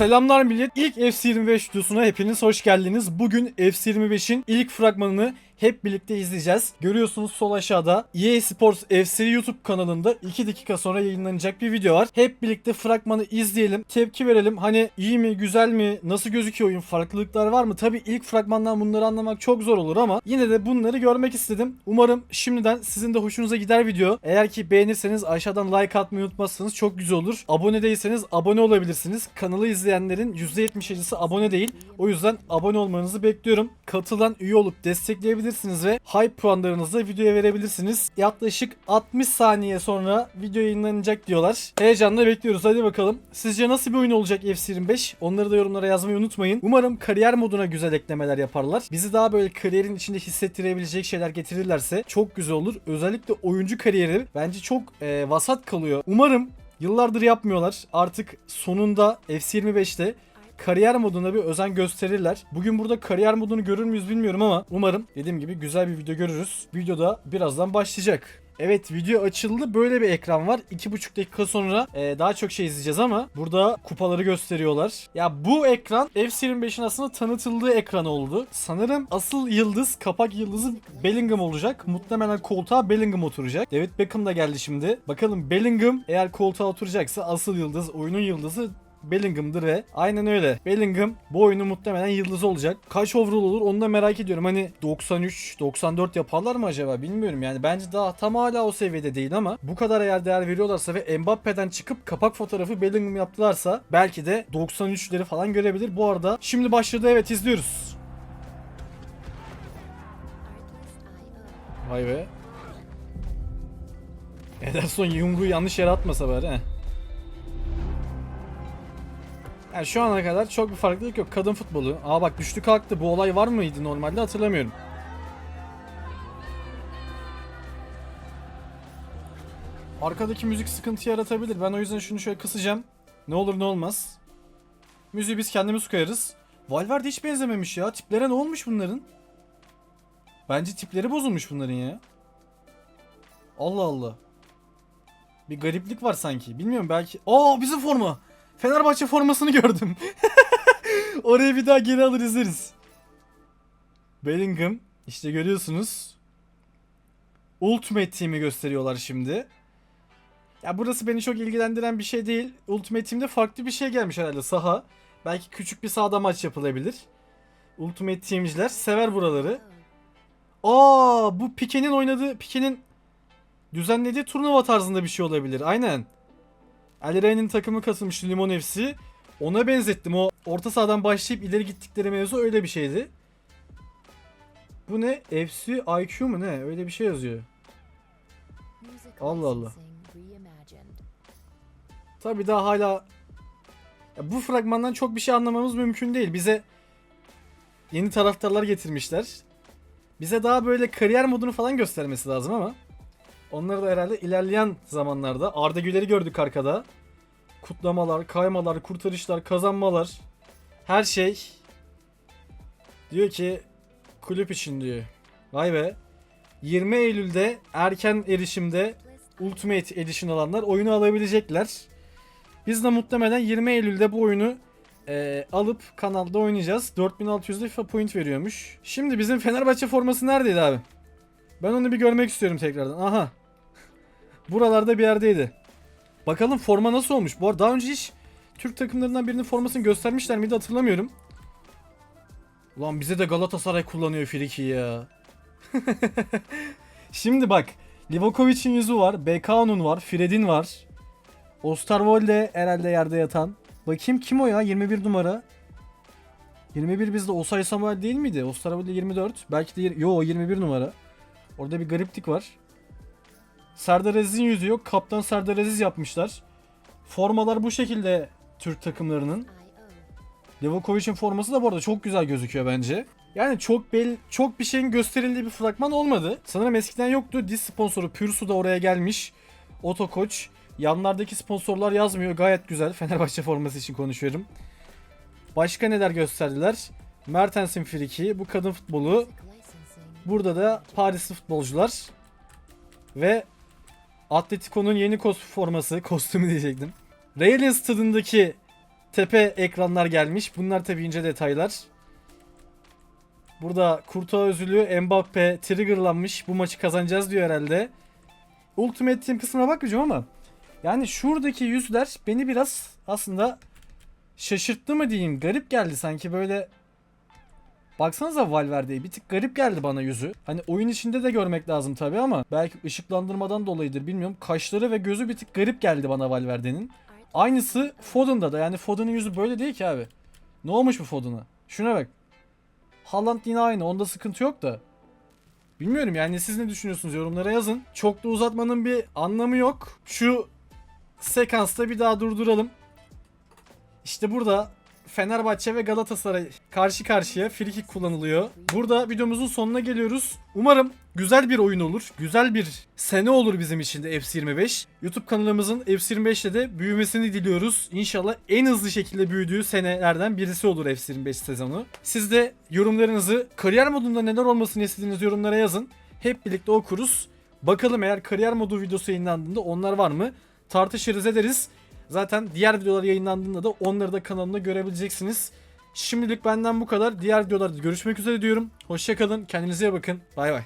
Selamlar millet. İlk FC25 videosuna hepiniz hoş geldiniz. Bugün FC25'in ilk fragmanını hep birlikte izleyeceğiz. Görüyorsunuz sol aşağıda EA Sports FC YouTube kanalında 2 dakika sonra yayınlanacak bir video var. Hep birlikte fragmanı izleyelim, tepki verelim. Hani iyi mi, güzel mi, nasıl gözüküyor oyun, farklılıklar var mı? Tabi ilk fragmandan bunları anlamak çok zor olur ama yine de bunları görmek istedim. Umarım şimdiden sizin de hoşunuza gider video. Eğer ki beğenirseniz aşağıdan like atmayı unutmazsanız çok güzel olur. Abone değilseniz abone olabilirsiniz. Kanalı izleyenlerin %77'si abone değil. O yüzden abone olmanızı bekliyorum. Katılan üye olup destekleyebilirsiniz ve hype puanlarınızı videoya verebilirsiniz. Yaklaşık 60 saniye sonra video yayınlanacak diyorlar. Heyecanla bekliyoruz. Hadi bakalım. Sizce nasıl bir oyun olacak FC25? Onları da yorumlara yazmayı unutmayın. Umarım kariyer moduna güzel eklemeler yaparlar. Bizi daha böyle kariyerin içinde hissettirebilecek şeyler getirirlerse çok güzel olur. Özellikle oyuncu kariyeri bence çok e, vasat kalıyor. Umarım Yıllardır yapmıyorlar. Artık sonunda FC25'te kariyer moduna bir özen gösterirler. Bugün burada kariyer modunu görür müyüz bilmiyorum ama umarım dediğim gibi güzel bir video görürüz. Videoda birazdan başlayacak. Evet video açıldı. Böyle bir ekran var. 2,5 dakika sonra e, daha çok şey izleyeceğiz ama burada kupaları gösteriyorlar. Ya bu ekran FC25'in aslında tanıtıldığı ekran oldu. Sanırım asıl yıldız, kapak yıldızı Bellingham olacak. Muhtemelen koltuğa Bellingham oturacak. David Beckham da geldi şimdi. Bakalım Bellingham eğer koltuğa oturacaksa asıl yıldız, oyunun yıldızı Bellingham'dır ve aynen öyle. Bellingham bu oyunu muhtemelen yıldız olacak. Kaç overall olur onu da merak ediyorum. Hani 93, 94 yaparlar mı acaba bilmiyorum. Yani bence daha tam hala o seviyede değil ama bu kadar eğer değer veriyorlarsa ve Mbappe'den çıkıp kapak fotoğrafı Bellingham yaptılarsa belki de 93'leri falan görebilir. Bu arada şimdi başladı evet izliyoruz. Vay be. Ederson yumruğu yanlış yere atmasa bari he. Yani şu ana kadar çok bir farklılık yok. Kadın futbolu. Aa bak düştü kalktı. Bu olay var mıydı normalde hatırlamıyorum. Arkadaki müzik sıkıntı yaratabilir. Ben o yüzden şunu şöyle kısacağım. Ne olur ne olmaz. Müziği biz kendimiz koyarız. Valverde hiç benzememiş ya. Tiplere ne olmuş bunların? Bence tipleri bozulmuş bunların ya. Allah Allah. Bir gariplik var sanki. Bilmiyorum belki. Aa bizim forma. Fenerbahçe formasını gördüm. Oraya bir daha geri alır izleriz. Bellingham işte görüyorsunuz. Ultimate Team'i gösteriyorlar şimdi. Ya burası beni çok ilgilendiren bir şey değil. Ultimate Team'de farklı bir şey gelmiş herhalde saha. Belki küçük bir sahada maç yapılabilir. Ultimate Team'ciler sever buraları. Aa bu Pike'nin oynadığı Pike'nin düzenlediği turnuva tarzında bir şey olabilir. Aynen. Ali Rey'nin takımı katılmıştı Limon FC. Ona benzettim. O orta sahadan başlayıp ileri gittikleri mevzu öyle bir şeydi. Bu ne? FC IQ mu ne? Öyle bir şey yazıyor. Allah Allah. Tabi daha hala ya bu fragmandan çok bir şey anlamamız mümkün değil. Bize yeni taraftarlar getirmişler. Bize daha böyle kariyer modunu falan göstermesi lazım ama onları da herhalde ilerleyen zamanlarda Arda Güler'i gördük arkada. Kutlamalar, kaymalar, kurtarışlar, kazanmalar. Her şey diyor ki kulüp için diyor. Vay be. 20 Eylül'de erken erişimde Ultimate Edition alanlar oyunu alabilecekler. Biz de muhtemelen 20 Eylül'de bu oyunu e, alıp kanalda oynayacağız. 4600'de FIFA point veriyormuş. Şimdi bizim Fenerbahçe forması neredeydi abi? Ben onu bir görmek istiyorum tekrardan. Aha. Buralarda bir yerdeydi. Bakalım forma nasıl olmuş. Bu arada daha önce hiç Türk takımlarından birinin formasını göstermişler miydi hatırlamıyorum. Ulan bize de Galatasaray kullanıyor Friki ya. Şimdi bak. Livakovic'in yüzü var. Bekao'nun var. Fred'in var. Osterwolde herhalde yerde yatan. Bakayım kim o ya? 21 numara. 21 bizde Osay Samuel değil miydi? Osterwolde 24. Belki de yo 21 numara. Orada bir gariplik var. Serdar Aziz'in yüzü yok. Kaptan Serdar Aziz yapmışlar. Formalar bu şekilde Türk takımlarının. Livakovic'in forması da bu arada çok güzel gözüküyor bence. Yani çok bel çok bir şeyin gösterildiği bir fragman olmadı. Sanırım eskiden yoktu. Diz sponsoru Pürsu da oraya gelmiş. Oto Koç. Yanlardaki sponsorlar yazmıyor. Gayet güzel. Fenerbahçe forması için konuşuyorum. Başka neler gösterdiler? Mertens'in friki, bu kadın futbolu. Burada da Parisli futbolcular. Ve Atletico'nun yeni kos forması, kostümü diyecektim. Real'in stadındaki tepe ekranlar gelmiş. Bunlar tabii ince detaylar. Burada Kurtuğa üzülüyor. Mbappe triggerlanmış. Bu maçı kazanacağız diyor herhalde. Ultimate Team kısmına bakmayacağım ama yani şuradaki yüzler beni biraz aslında şaşırttı mı diyeyim. Garip geldi sanki böyle Baksanıza Valverde'ye bir tık garip geldi bana yüzü. Hani oyun içinde de görmek lazım tabii ama belki ışıklandırmadan dolayıdır bilmiyorum. Kaşları ve gözü bir tık garip geldi bana Valverde'nin. Aynısı Foden'da da yani Foden'ın yüzü böyle değil ki abi. Ne olmuş bu Foden'a? Şuna bak. Haaland yine aynı onda sıkıntı yok da. Bilmiyorum yani siz ne düşünüyorsunuz yorumlara yazın. Çok da uzatmanın bir anlamı yok. Şu sekansta bir daha durduralım. İşte burada Fenerbahçe ve Galatasaray karşı karşıya frikik kullanılıyor. Burada videomuzun sonuna geliyoruz. Umarım güzel bir oyun olur. Güzel bir sene olur bizim için de FC25. YouTube kanalımızın FC25'te de büyümesini diliyoruz. İnşallah en hızlı şekilde büyüdüğü senelerden birisi olur FC25 sezonu. Siz de yorumlarınızı kariyer modunda neler olmasını istediğiniz yorumlara yazın. Hep birlikte okuruz. Bakalım eğer kariyer modu videosu yayınlandığında onlar var mı? Tartışırız ederiz. Zaten diğer videolar yayınlandığında da onları da kanalımda görebileceksiniz. Şimdilik benden bu kadar. Diğer videolarda görüşmek üzere diyorum. Hoşçakalın. Kendinize iyi bakın. Bay bay.